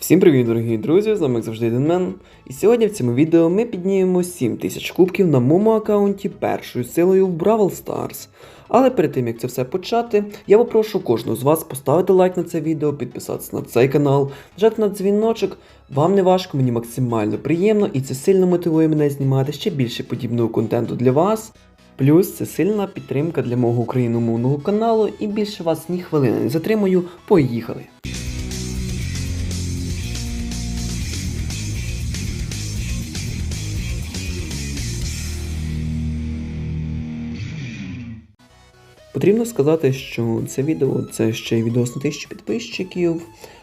Всім привіт, дорогі друзі! З вами як завжди Денмен. І сьогодні в цьому відео ми піднімемо 7000 кубків на моєму аккаунті першою силою в Brawl Stars. Але перед тим як це все почати, я попрошу кожного з вас поставити лайк на це відео, підписатися на цей канал, нажати на дзвіночок. Вам не важко, мені максимально приємно і це сильно мотивує мене знімати ще більше подібного контенту для вас. Плюс це сильна підтримка для мого україномовного каналу і більше вас ні хвилини не затримую. Поїхали! Потрібно сказати, що це відео це ще й відос на 1000 підписчиків.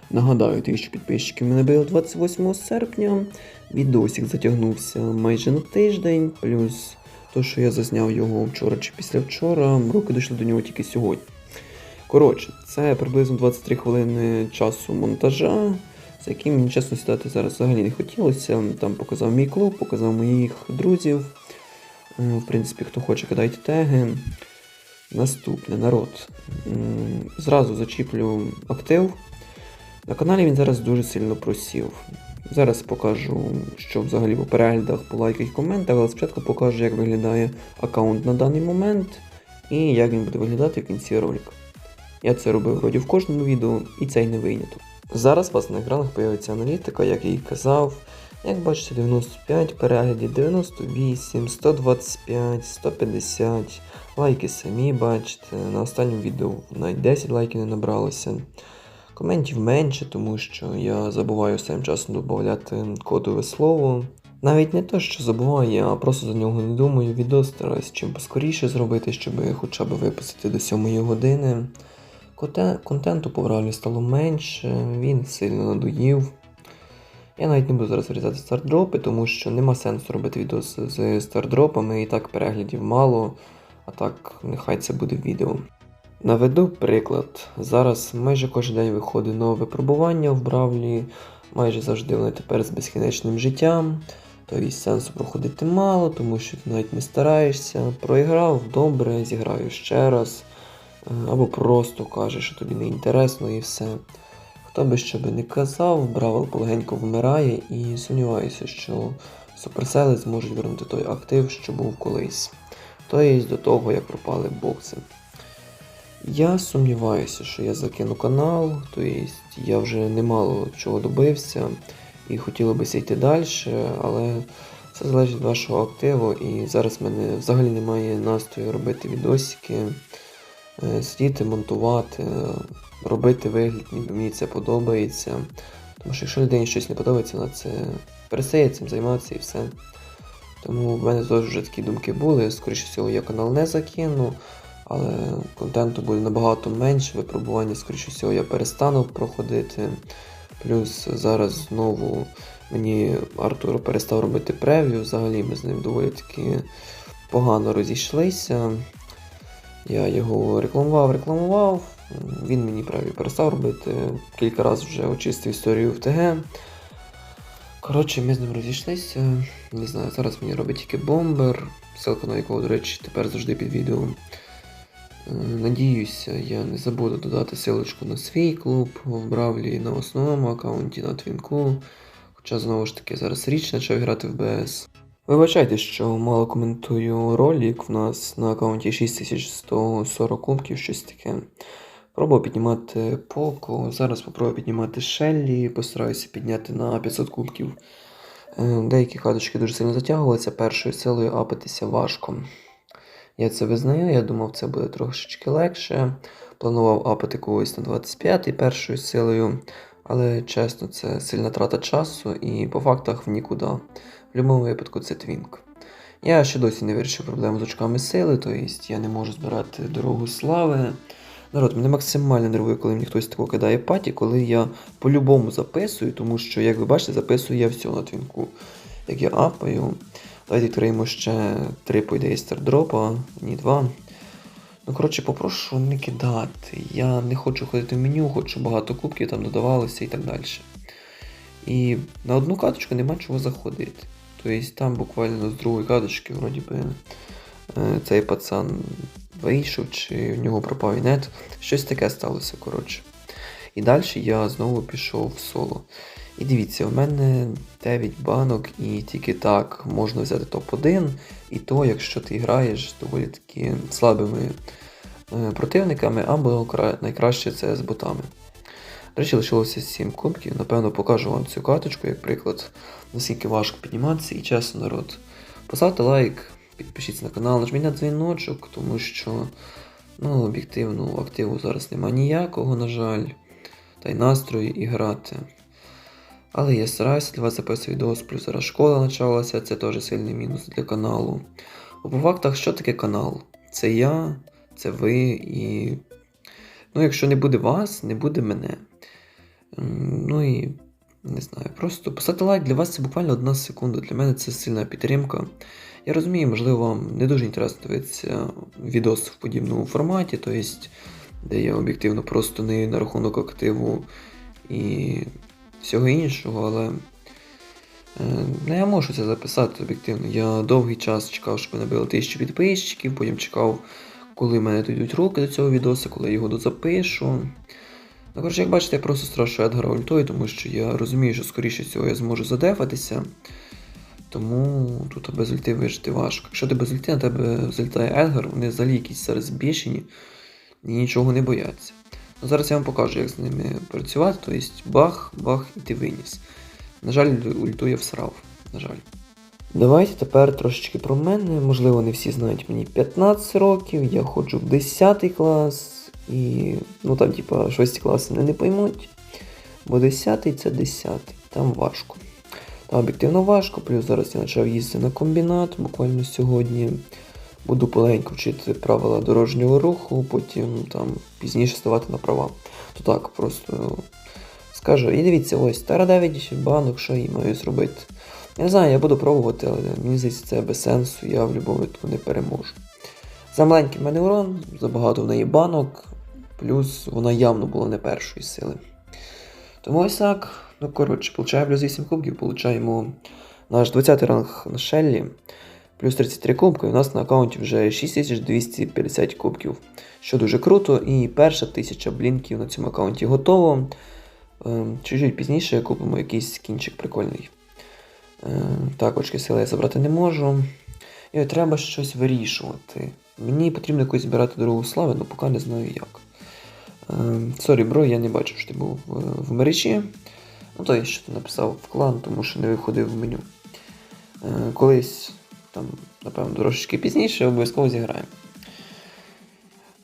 Нагадаю, 1000 підписчиків мене було 28 серпня. Відосик затягнувся майже на тиждень, плюс то, що я зазняв його вчора чи післявчора, руки дійшли до нього тільки сьогодні. Коротше, це приблизно 23 хвилини часу монтажа, за яким мені чесно сідати зараз взагалі не хотілося. Там показав мій клуб, показав моїх друзів. Е, В принципі, хто хоче, кидайте теги. Наступне народ. Зразу зачіплю актив. На каналі він зараз дуже сильно просів. Зараз покажу, що взагалі по переглядах, по лайках і коментах, але спочатку покажу, як виглядає аккаунт на даний момент і як він буде виглядати в кінці ролика. Я це робив вроді в кожному відео, і цей не виняток. Зараз у вас на екранах появиться аналітика, як я і казав. Як бачите, 95 переглядів, 98, 125, 150. Лайки самі бачите. На останньому відео навіть 10 лайків не набралося. Коментів менше, тому що я забуваю останнім часом додати кодове слово. Навіть не те, що забуваю, а просто за нього не думаю. Відео стараюсь чим поскоріше зробити, щоб хоча б випустити до 7 години. Контенту по Бравлі стало менше, він сильно надоїв. Я навіть не буду зараз вирізати стардропи, тому що нема сенсу робити відео з, з стардропами, і так переглядів мало, а так нехай це буде відео. Наведу приклад. Зараз майже кожен день виходить нове випробування в Бравлі, майже завжди вони тепер з безкінечним життям. Тобто сенсу проходити мало, тому що ти навіть не стараєшся. Проіграв добре, зіграю ще раз. Е, Або просто кажеш, що тобі не інтересно і все. Хто би що би не казав, Бравл полегенько вмирає і сумніваюся, що суперсели зможуть вернути той актив, що був колись. Тобто до того, як пропали бокси. Я сумніваюся, що я закину канал, тобто я вже немало чого добився і хотілося б йти далі, але це залежить від вашого активу, і зараз в мене взагалі немає настрою робити відосики, е, сидіти, монтувати, робити вигляд, ніби мені це подобається. Тому що якщо людині щось не подобається, вона це перестає цим займатися і все. Тому в мене теж вже такі думки були. Скоріше всього, я канал не закину, але контенту буде набагато менше, випробування, скоріше всього, я перестану проходити. Плюс зараз знову мені Артур перестав робити прев'ю, взагалі ми з ним доволі таки погано розійшлися. Я його рекламував, рекламував. Він мені прев'ю перестав робити. Кілька разів вже очистив історію в ТГ. Коротше, ми з ним розійшлися. Не знаю, зараз мені робить тільки бомбер, ссылка на якого, до речі, тепер завжди під відео. Е, Надіюся, я не забуду додати силочку на свій клуб в Бравлі на основному аккаунті на Твінку. Хоча знову ж таки зараз річ почав грати в БС. Вибачайте, що мало коментую ролик. В нас на аккаунті 6140 кубків, щось таке. Пробував піднімати Поко, зараз спробую піднімати Шеллі, постараюся підняти на 500 кубків. Е, Деякі каточки дуже сильно затягувалися, першою силою апатися важко. Я це визнаю, я думав, це буде трошечки легше. Планував апати когось на 25-й першою силою, але чесно, це сильна трата часу і по фактах в нікуди. В будь-якому випадку це твінк. Я ще досі не вирішив проблему з очками сили, тобто я не можу збирати дорогу слави. Народ, мене максимально нервує, коли мені хтось такого кидає паті, коли я по-любому записую, тому що, як ви бачите, записую я все на твінку. Як я апаю. Давайте відкриємо ще три, по ідеї, стардропа, ні два. Ну, коротше, попрошу не кидати. Я не хочу ходити в меню, хочу багато кубків там додавалося і так далі. І на одну каточку нема чого заходити. Тобто там буквально з другої каточки, вроді би, е, цей пацан вийшов, чи в нього пропав інет. Щось таке сталося, коротше. І далі я знову пішов в соло. І дивіться, у мене 9 банок, і тільки так можна взяти топ-1, і то, якщо ти граєш доволі таки слабими е, противниками, або найкраще це з ботами. До речі, лишилося 7 кубків. Напевно, покажу вам цю каточку, як приклад, наскільки важко підніматися. І чесно, народ, поставте лайк, підпишіться на канал, нажміть на дзвіночок, тому що ну, об'єктивно активу зараз немає ніякого, на жаль, та й настрою і грати. Але я стараюся для вас записувати відео, плюс зараз школа почалася, це теж сильний мінус для каналу. Бо по фактах, що таке канал? Це я, це ви і. Ну, якщо не буде вас, не буде мене. Ну і не знаю, просто поставити лайк для вас це буквально одна секунда. Для мене це сильна підтримка. Я розумію, можливо, вам не дуже інтересно дивитися відос в подібному форматі, тобто, де я об'єктивно просто не на рахунок активу і всього іншого, але е, ну, я можу це записати об'єктивно. Я довгий час чекав, щоб набило тисячу підписчиків, потім чекав, коли мене дійдуть руки до цього відоса, коли я його дозапишу. Ну, коротше, як бачите, я просто страшу Едгара ультою, тому що я розумію, що скоріше всього я зможу задефатися. Тому тут без ульти вижити важко. Якщо ти без ульти, на тебе залітає Едгар, вони взагалі якісь зараз збільшені і нічого не бояться. Ну, зараз я вам покажу, як з ними працювати. Тобто бах, бах і ти виніс. На жаль, ульту я всрав. На жаль. Давайте тепер трошечки про мене. Можливо, не всі знають мені 15 років, я ходжу в 10 клас, і ну там, типа, 6 класи не, не поймуть. Бо 10 це 10, там важко. Там об'єктивно важко, плюс зараз я почав їздити на комбінат буквально сьогодні. Буду поленько вчити правила дорожнього руху, потім там пізніше ставати на права. То так, просто скажу. І дивіться, ось Тара 9 банок, що їй маю зробити. Я не знаю, я буду пробувати, але мені здається, це без сенсу, я в будь-якому випадку не переможу. За маленький в мене урон, забагато в неї банок, плюс вона явно була не першої сили. Тому ось так. Ну, коротше, получаємо плюс 8 кубків, получаємо наш 20 ранг на Шеллі, плюс 33 кубки, і у нас на аккаунті вже 6250 кубків, що дуже круто. І перша тисяча блінків на цьому аккаунті готово. Ем, Чуть-чуть пізніше купимо якийсь кінчик прикольний. Ем, Так, очки сили я забрати не можу. І треба щось вирішувати. Мені потрібно якусь збирати дорогу слави, але поки не знаю як. Ем, Сорі, бро, я не бачив, що ти був в, в мережі. Ну, то що ти написав в клан, тому що не виходив в меню. Е, колись, там, напевно, трошечки пізніше обов'язково зіграємо.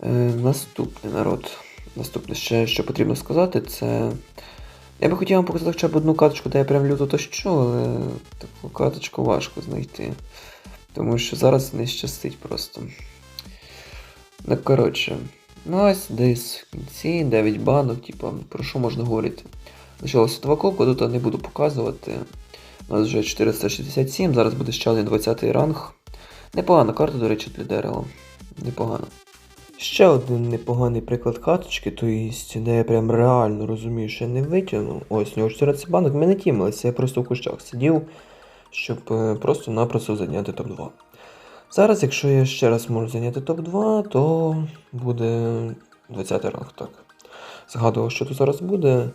Е, наступний народ. Наступне ще, що потрібно сказати, це. Я би хотів вам показати хоча б одну каточку, де я прям люто то що, але таку каточку важко знайти. Тому що зараз не щастить просто. Ну, коротше. Ну ось десь в кінці 9 банок, типа, про що можна говорити. Лишилося два кубка, тут не буду показувати. У нас вже 467, зараз буде ще один 20 ранг. Непогана карта, до речі, для дерева. Непогано. Ще один непоганий приклад каточки, то есть, де я прям реально розумію, що я не витягну. Ось, у нього 14 банок, ми не тімилися, я просто в кущах сидів, щоб е, просто-напросто зайняти топ-2. Зараз, якщо я ще раз можу зайняти топ-2, то буде 20 ранг, так. Згадував, що тут зараз буде.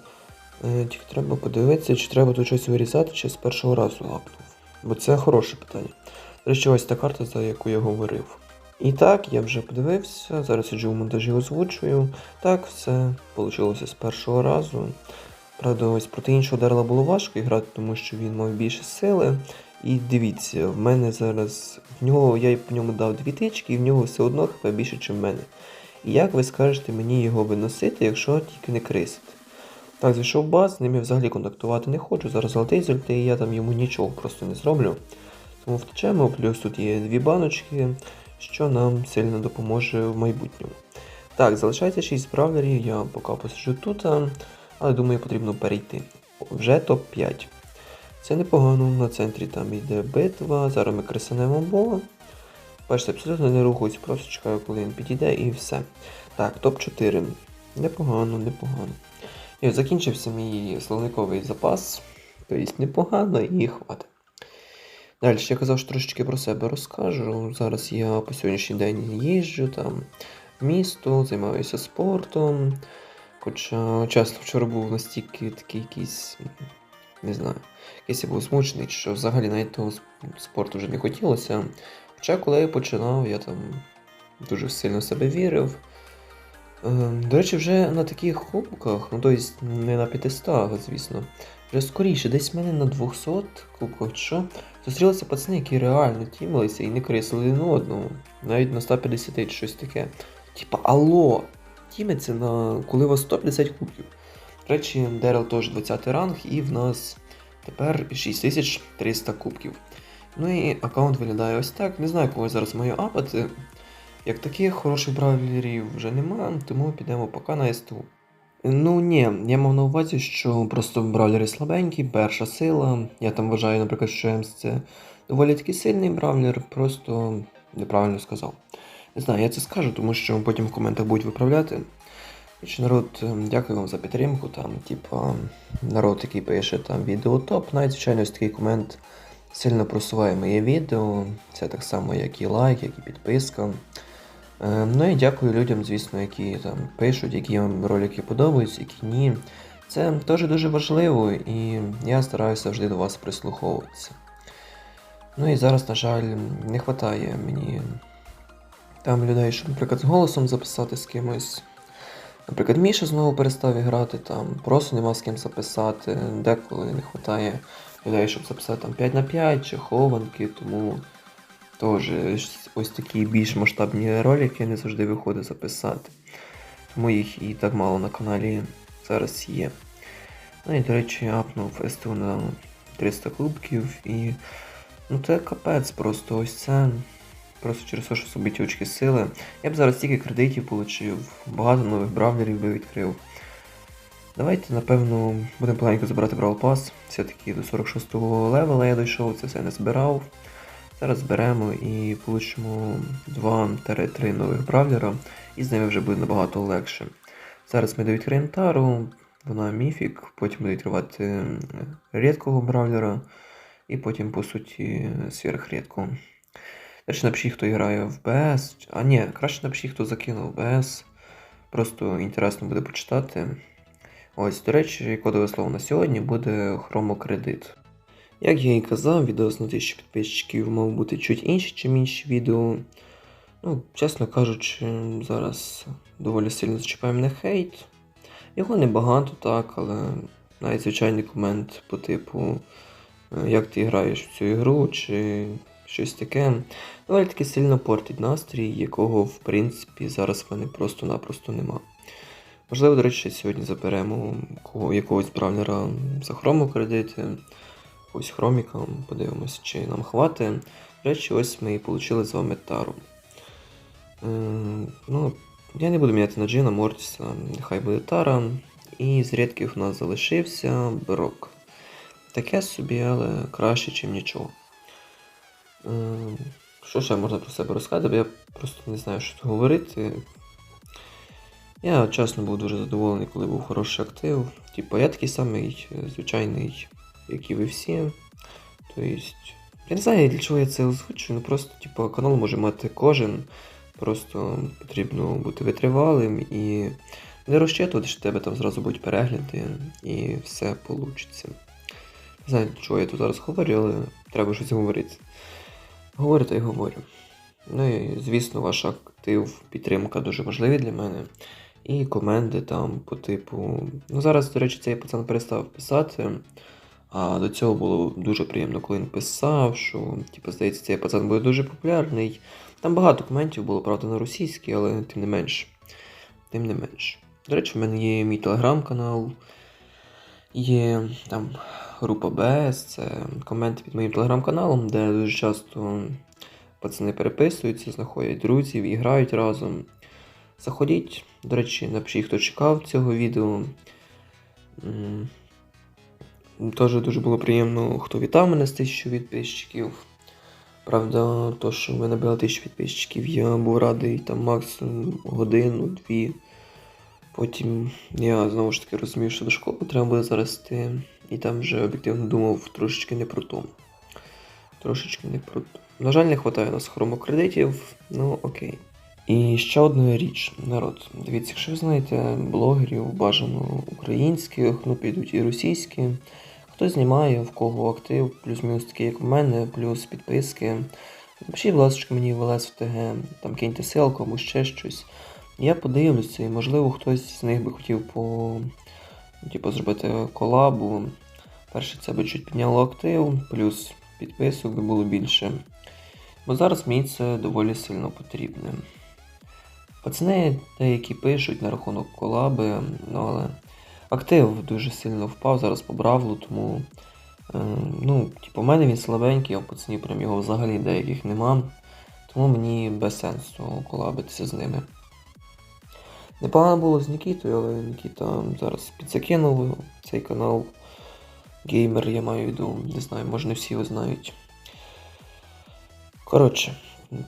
Е, Тільки треба подивитися, чи треба тут щось вирізати, чи з першого разу лапнув. Бо це хороше питання. Речі, ось та карта, за яку я говорив. І так, я вже подивився, зараз сиджу в монтажі озвучую. Так, все вийшло з першого разу. Правда, ось проти іншого дерла було важко грати, тому що він мав більше сили. І дивіться, в мене зараз. В нього я по ньому дав дві тички, і в нього все одно хп більше, ніж в мене. І як ви скажете мені його виносити, якщо тільки не крисити? Так, зайшов в баз, з ним я взагалі контактувати не хочу. Зараз золотий зольти, і я там йому нічого просто не зроблю. Тому втечемо, плюс тут є дві баночки, що нам сильно допоможе в майбутньому. Так, залишається 6 бравлерів, я поки посиджу тут, але думаю, потрібно перейти. Вже топ-5. Це непогано, на центрі там йде битва, зараз ми кресанемо бога. Бачите, абсолютно не рухаюсь, просто чекаю, коли він підійде і все. Так, топ-4. Непогано, непогано. І от закінчився мій словниковий запас. Тобто непогано і хватить. Далі, я казав, що трошечки про себе розкажу. Зараз я по сьогоднішній день їжджу там в місто, займаюся спортом. Хоча часто вчора був настільки такий якийсь Не знаю. Якийсь я був змучений, що взагалі навіть того спорту вже не хотілося. Хоча коли я починав, я там дуже сильно себе вірив. Ем, До речі, вже на таких кубках, ну тобто не на 500, звісно, вже скоріше, десь в мене на 200 кубках, що, зустрілися пацани, які реально тімилися і не крисили один одного. Навіть на 150 чи щось таке. Типа, алло, тімиться на коли у вас 150 кубків. До речі, Дерел теж 20 ранг, і в нас тепер 6300 кубків. Ну і аккаунт виглядає ось так. Не знаю, кого зараз маю апати. Як таких хороших бравлерів вже нема, тому підемо поки на СТУ. Ну ні, я мав на увазі, що просто бравлери слабенькі, перша сила. Я там вважаю, наприклад, що Емс це доволі таки сильний бравлер, просто неправильно сказав. Не знаю, я це скажу, тому що потім в коментах будуть виправляти. Короче, народ, ем, дякую вам за підтримку. Там, типа, народ, який пише там відео топ, навіть звичайно ось такий комент сильно просуває моє відео. Це так само, як і лайк, як і підписка. Е, Ну і дякую людям, звісно, які там пишуть, які вам ролики подобаються, які ні. Це теж дуже важливо, і я стараюся завжди до вас прислуховуватися. Ну і зараз, на жаль, не вистачає мені там людей, щоб, наприклад, з голосом записати з кимось. Наприклад, Міша знову перестав грати, там просто нема з ким записати. Деколи не вистачає людей, щоб записати там 5 на 5 чи хованки, тому теж ось такі більш масштабні ролики не завжди виходить записати. Тому їх і так мало на каналі зараз є. Ну і, до речі, апнув СТУ на 300 кубків і. Ну це капець просто ось це. Просто через те, що собі очки сили. Я б зараз тільки кредитів отримав, багато нових бравлерів би відкрив. Давайте, напевно, будемо планенько забирати Brawl Pass. Все-таки до 46-го левела я дійшов, це все не збирав. Зараз зберемо і получимо 2-3 нових бравлера, і з ними вже буде набагато легше. Зараз ми довідкриємо тару, вона міфік, потім буде відкривати рідкого бравлера, і потім, по суті, сверхрідкого. До речі, напишіть, хто грає в БС. А ні, краще напишіть, хто закинув БС. Просто інтересно буде почитати. Ось, до речі, кодове слово на сьогодні буде хромокредит. Як я і казав, відео на 1000 підписчиків мав бути чуть інші, ніж інші відео. Ну, чесно кажучи, зараз доволі сильно зачіпаємо на хейт. Його небагато, так, але навіть звичайний комент по типу, е, як ти граєш в цю ігру, чи щось таке. Доволі таки сильно портить настрій, якого, в принципі, зараз в мене просто-напросто нема. Можливо, до речі, сьогодні заберемо кого, якогось бравлера за хромокредити. Ось хроміка, подивимося, чи нам. До речі, ось ми і отримали з вами тару. Е, ну, я не буду міняти на Джина, Мортіса, нехай буде тара. І з рідких у нас залишився Брок. Таке собі, але краще, ніж нічого. Е, що ще можна про себе розказати, бо я просто не знаю, що тут говорити. Я чесно був дуже задоволений, коли був хороший актив. Типу, я такий самий е, звичайний, як і ви всі. Тобто, я не знаю, для чого я це озвучую, ну просто, типу, канал може мати кожен. Просто потрібно бути витривалим і не розчитувати, що в тебе там зразу будуть перегляди і все вийде. Не знаю, для чого я тут зараз говорю, але треба щось говорити. Говорю та й говорю. Ну і, звісно, ваш актив, підтримка дуже важливі для мене. І коменди там по типу. Ну зараз, до речі, цей пацан перестав писати. А до цього було дуже приємно, коли він писав, що, типу, здається, цей пацан буде дуже популярний. Там багато коментів було, правда, на російській, але тим не менш. Тим не менш. До речі, в мене є мій телеграм-канал, є там група БС, це коменти під моїм телеграм-каналом, де дуже часто пацани переписуються, знаходять друзів і грають разом. Заходіть, до речі, напишіть, хто чекав цього відео. Теж дуже було приємно, хто вітав мене з тисячу підписчиків. Правда, то, що в мене було тисячу підписчиків, я був радий там максимум годину, дві. Потім я знову ж таки розумів, що до школи треба буде зараз йти. І там вже об'єктивно думав трошечки не про то. Трошечки не про то. На жаль, не вистачає нас хромокредитів, ну окей. І ще одна річ, народ. Дивіться, якщо ви знаєте блогерів, бажано українських, ну підуть і російські. Хтось знімає, в кого актив, плюс-мінус такий, як в мене, плюс підписки. Напишіть, будь ласка, мені в в ТГ, там киньте ссылку або ще щось. Я подивлюся, і можливо хтось з них би хотів по типу, зробити колабу. Перше, це би чуть підняло актив, плюс підписок би було більше. Бо зараз мені це доволі сильно потрібне. Пацани деякі пишуть на рахунок колаби, ну але актив дуже сильно впав зараз по бравлу, тому. Е, ну, типу, у мене він слабенький, а у пацанів прям його взагалі деяких нема. Тому мені без сенсу колабитися з ними. Непогано було з Нікітою, але Нікіта зараз підзакинув цей канал. Геймер, я маю в виду, не знаю, може не всі його знають. Коротше,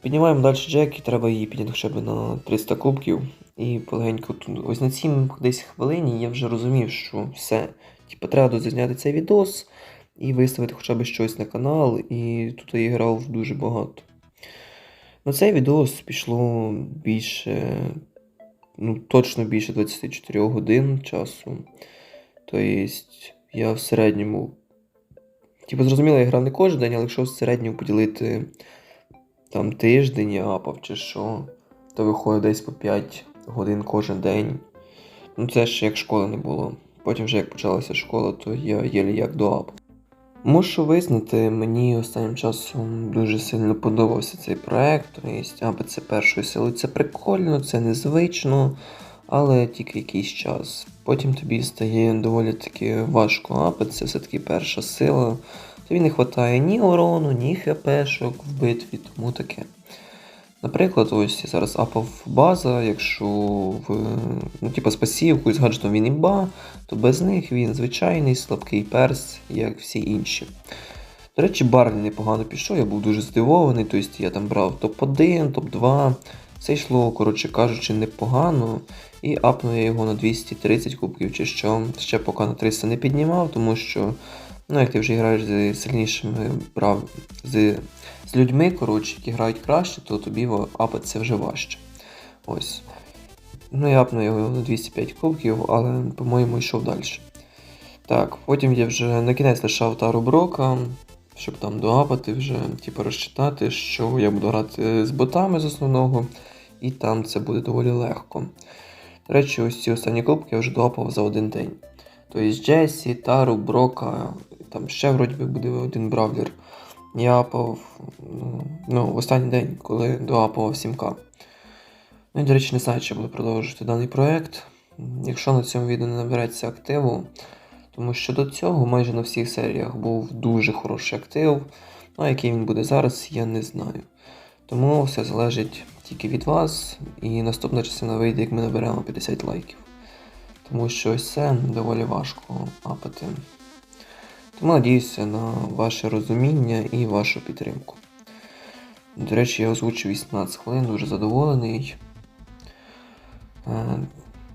піднімаємо далі Джекі, треба її підняти хоча б на 300 кубків. І полегенько тут. Ось на цій десь хвилині я вже розумів, що все. Типу, треба зазняти цей відос і виставити хоча б щось на канал, і тут я грав дуже багато. На цей відос пішло більше, ну точно більше 24 годин часу. Тобто я в середньому. Типу, зрозуміло, я грав не кожен день, але якщо в середньому поділити там тиждень я апав чи що, то виходить десь по 5 годин кожен день. Ну це ще як школи не було. Потім вже як почалася школа, то я єлі як до апу. Мушу визнати, мені останнім часом дуже сильно подобався цей проект. Тобто, це першої сили. Це прикольно, це незвично, але тільки якийсь час. Потім тобі стає доволі таки важко апи, це все-таки перша сила. Тобі не вистачає ні урону, ні хпшок в битві, тому таке. Наприклад, ось я зараз апав база, якщо в ну, типу, з пасівкою, з гаджетом він імба, то без них він звичайний слабкий перс, як всі інші. До речі, Барлі непогано пішов, я був дуже здивований, тобто я там брав топ-1, топ-2. Все йшло, коротше кажучи, непогано. І апнув я його на 230 кубків чи що. Ще поки на 300 не піднімав, тому що, ну, як ти вже граєш з сильнішими прав, з з людьми, коротше, які грають краще, то тобі апати це вже важче. Ось. Ну, я апнув його на 205 кубків, але, по-моєму, йшов далі. Так, потім я вже на кінець лишав тару Брока, щоб там доапати вже, типу, розчитати, що я буду грати з ботами з основного, і там це буде доволі легко. До речі, ось ці останні кубки я вже доапав за один день. Тобто Джесі, Тару, Брока, там ще вроді би буде один бравлер. Я апав ну, в останній день, коли доапав 7К. Ну і, до речі, не знаю, чи буду продовжувати даний проект. Якщо на цьому відео не набереться активу, тому що до цього майже на всіх серіях був дуже хороший актив. Ну, а який він буде зараз, я не знаю. Тому все залежить тільки від вас. І наступна частина вийде, як ми наберемо 50 лайків. Тому що ось це доволі важко апати. Тому надіюся на ваше розуміння і вашу підтримку. До речі, я озвучив 18 хвилин, дуже задоволений. Е,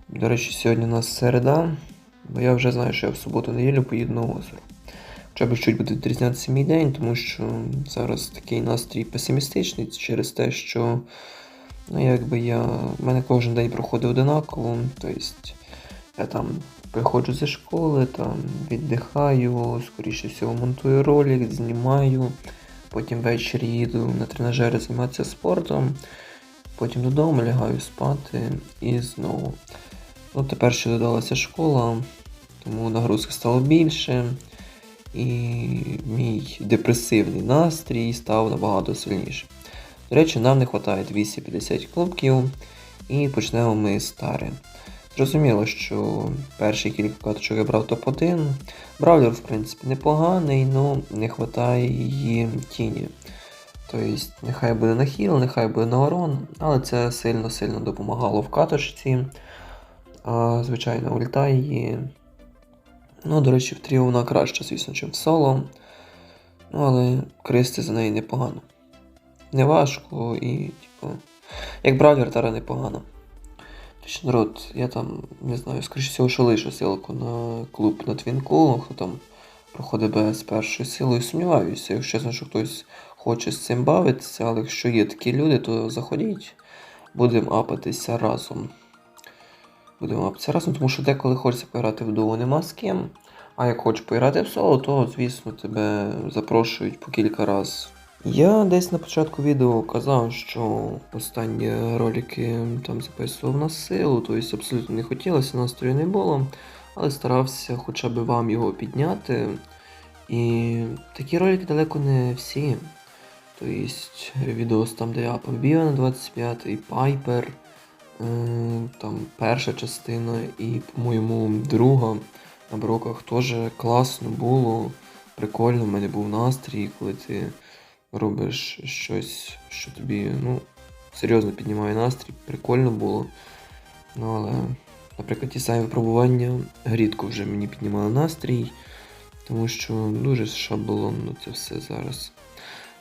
до речі, сьогодні у нас середа, бо я вже знаю, що я в суботу-неділю поїду на озеро. Хоча б чуть буде відрізнятися мій день, тому що зараз такий настрій песимістичний через те, що ну, якби я, в мене кожен день проходить одинаково. Тобто я там приходжу зі школи, там віддихаю, скоріше всього монтую ролик, знімаю. Потім ввечері їду на тренажери займатися спортом. Потім додому лягаю спати і знову. Ну, Тепер ще додалася школа, тому нагрузки стало більше. І мій депресивний настрій став набагато сильніше. До речі, нам не вистачає 250 клубків і почнемо ми з тари. Зрозуміло, що перші кілька каточок я брав топ-1. Бравлер, в принципі, непоганий, але не вистачає її тіні. Тобто, нехай буде на хіл, нехай буде на урон, але це сильно-сильно допомагало в каточці. Звичайно, ульта її. Ну, до речі, в тріо вона краще, звісно, ніж в соло. Ну, але кристи за неї непогано. Не важко і, типу, як бравлер, тара непогано. Точно, народ, я там, не знаю, скоріше всього, що лишу ссылку на клуб на Твінку, хто там проходить без першою силою, сумніваюся. Якщо чесно, що хтось хоче з цим бавитися, але якщо є такі люди, то заходіть, будемо апатися разом. Будемо апатися разом, тому що деколи хочеться пограти в дуо нема з ким. А як хочеш поіграти в соло, то, звісно, тебе запрошують по кілька разів. Я десь на початку відео казав, що останні ролики там записував на силу, тобто абсолютно не хотілося, настрою не було, але старався хоча б вам його підняти. І такі ролики далеко не всі. Тобто відос там, де я побіг на 25-й, Пайпер, е, там перша частина і, по-моєму, друга на броках теж класно було, прикольно, в мене був настрій, коли ти робиш щось, що тобі ну, серйозно піднімає настрій, прикольно було. Ну, але, наприклад, ті самі випробування рідко вже мені піднімали настрій, тому що дуже шаблонно це все зараз.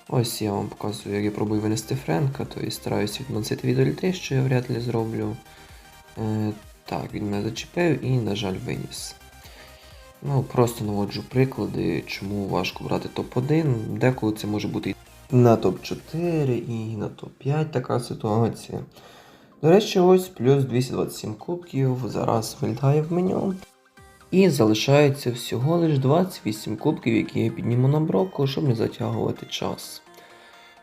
Ось я вам показую, як я пробую винести Френка, то і стараюся відмансити від ульти, що я вряд ли зроблю. Е, так, він мене зачепив і, на жаль, виніс. Ну, просто наводжу приклади, чому важко брати топ-1. Деколи це може бути і на топ-4 і на топ-5 така ситуація. До речі, ось плюс 227 кубків зараз вилітає в меню. І залишається всього лиш 28 кубків, які я підніму на броку, щоб не затягувати час.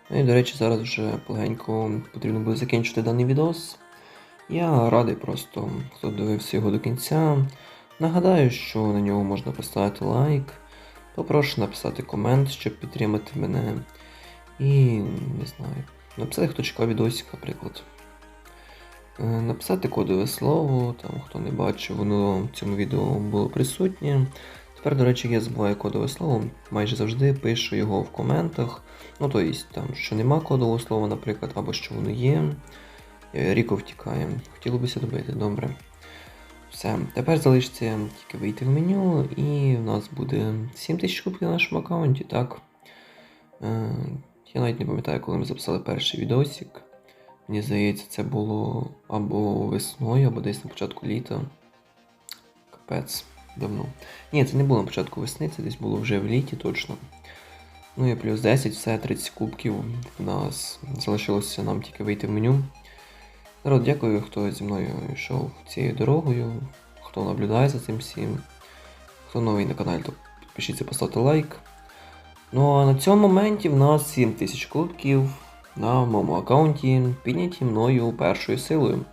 Ну і, до речі, зараз вже полегенько потрібно буде закінчити даний відос. Я радий просто, хто дивився його до кінця. Нагадаю, що на нього можна поставити лайк. Попрошу написати комент, щоб підтримати мене. І не знаю, написати, хто чекав відосик, наприклад. Е, Написати кодове слово, там хто не бачив, воно в цьому відео було присутнє. Тепер, до речі, я забуваю кодове слово, майже завжди пишу його в коментах. Ну, тобто, там, що нема кодового слова, наприклад, або що воно є. Е, Ріко втікає. Хотілося б добити, добре. Все, тепер залишиться тільки вийти в меню, і в нас буде 7000 кубків на нашому аккаунті, так. Я навіть не пам'ятаю, коли ми записали перший відосик. Мені здається, це було або весною, або десь на початку літа. Капець, давно. Ні, це не було на початку весни, це десь було вже в літі точно. Ну і плюс 10, все, 30 кубків. У нас залишилося нам тільки вийти в меню. Народ, дякую, хто зі мною йшов цією дорогою, хто наблюдає за цим всім. Хто новий на каналі, то підпишіться, поставте лайк. Ну а на цьому моменті в нас 7000 кубків на моєму аккаунті, підняті мною першою силою.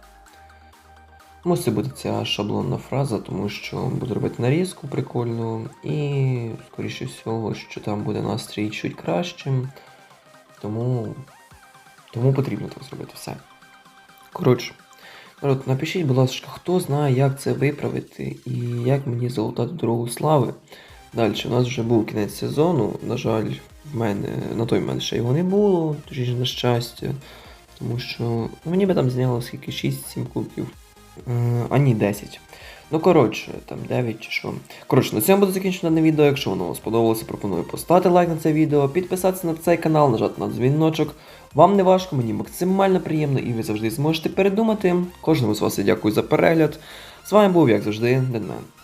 Мусить бути ця шаблонна фраза, тому що буду робити нарізку прикольну, і, скоріше всього, що там буде настрій чуть кращим. Тому, тому потрібно так зробити все. Коротше, народ, напишіть, будь ласка, хто знає, як це виправити і як мені залутати дорогу слави. Далі, у нас вже був кінець сезону. На жаль, в мене на той момент ще його не було, точніше на щастя. Тому що ну, мені би там зняло скільки 6-7 кубків. Е, а ні, 10. Ну, коротше, там 9 чи що. Коротше, на цьому буде закінчено дане відео. Якщо воно вам сподобалося, пропоную поставити лайк на це відео, підписатися на цей канал, нажати на дзвіночок. Вам не важко, мені максимально приємно і ви завжди зможете передумати. Кожному з вас я дякую за перегляд. З вами був, як завжди, Денмен.